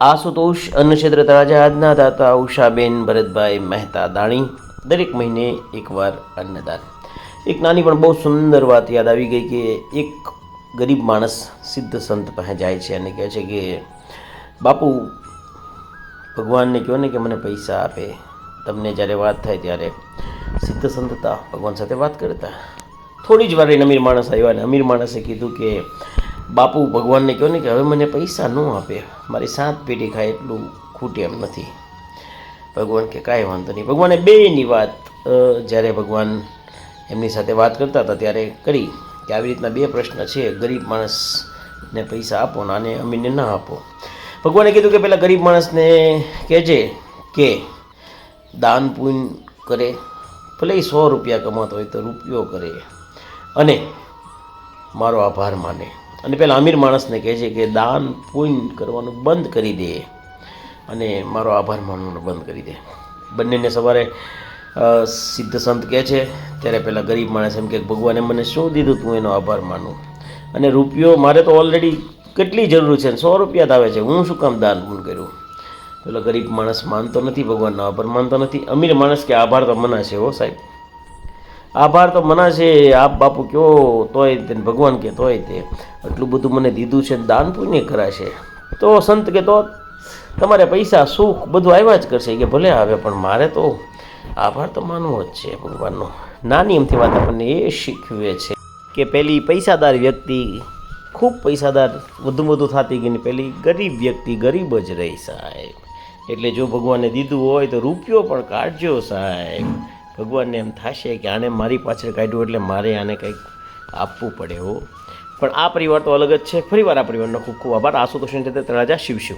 આશુતોષ અન્નક્ષેત્ર તળાજા આજના દાતા ઉષાબેન ભરતભાઈ મહેતા દાણી દરેક મહિને એકવાર અન્નદાન. એક નાની પણ બહુ સુંદર વાત યાદ આવી ગઈ કે એક ગરીબ માણસ સિદ્ધ સંત પાસે જાય છે અને કહે છે કે, બાપુ, ભગવાનને કહો ને કે મને પૈસા આપે. તમને જ્યારે વાત થાય ત્યારે સિદ્ધ સંત હતા ભગવાન સાથે વાત કરતા. થોડી જ વાર અમીર માણસ આવ્યા અને અમીર માણસે કીધું કે બાપુ ભગવાનને કહો ને કે હવે મને પૈસા ન આપે. મારી સાત પેઢી ખાય એટલું ખૂટે એમ નથી. ભગવાન કે કાંઈ વાંધો નહીં. ભગવાને બેની વાત જ્યારે ભગવાન એમની સાથે વાત કરતા હતા ત્યારે કરી કે આવી રીતના બે પ્રશ્ન છે, ગરીબ માણસને પૈસા આપો ને આને અમીને ના આપો. ભગવાને કીધું કે પહેલાં ગરીબ માણસને કહેજે કે દાન પુણ્ય કરે, ભલે સો રૂપિયા કમાતો હોય તો રૂપિયો કરે. અને મારો આભાર માને. અને પેલા અમીર માણસને કહે છે કે દાન પુણ્ય કરવાનું બંધ કરી દે અને મારો આભાર માનવાનું બંધ કરી દે. બંનેને સવારે સિદ્ધ સંત કહે છે, ત્યારે પહેલાં ગરીબ માણસ એમ કે, ભગવાને મને શું દીધું તું એનો આભાર માનું? અને રૂપિયો મારે તો ઓલરેડી કેટલી જરૂર છે સો રૂપિયા જ આવે છે. હું શું કામ દાન પૂન કર્યું? પેલો ગરીબ માણસ માનતો નથી, ભગવાનનો આભાર માનતો નથી. અમીર માણસ કે, આભાર તો મના છે હો સાહેબ. આભાર તો મના છે, આપ બાપુ કયો તોય તેને ભગવાન કે તોય તે. આટલું બધું મને દીધું છે, દાન પુણ્ય કરાશે. તો સંત કે તો તમારે પૈસા, સુખ બધું આવ્યા જ કરશે કે ભલે આવે, પણ મારે તો આભાર તો માનવો જ છે ભગવાનનો. નાની એમથી વાત આપણને એ શીખવે છે કે પેલી પૈસાદાર વ્યક્તિ ખૂબ પૈસાદાર વધુ વધુ થતી ગઈ ને પેલી ગરીબ વ્યક્તિ ગરીબ જ રહી સાહેબ. એટલે જો ભગવાને દીધું હોય તો રૂપિયો પણ કાઢજો સાહેબ. ભગવાનને એમ થશે કે આને મારી પાછળ કાઢ્યું એટલે મારે આને કંઈક આપવું પડે હો. પણ આ પરિવાર તો અલગ જ છે. ફરીવાર આ પરિવારનો ખૂબ ખૂબ આભાર. આશુતોષ તળાજા શિવ શિવ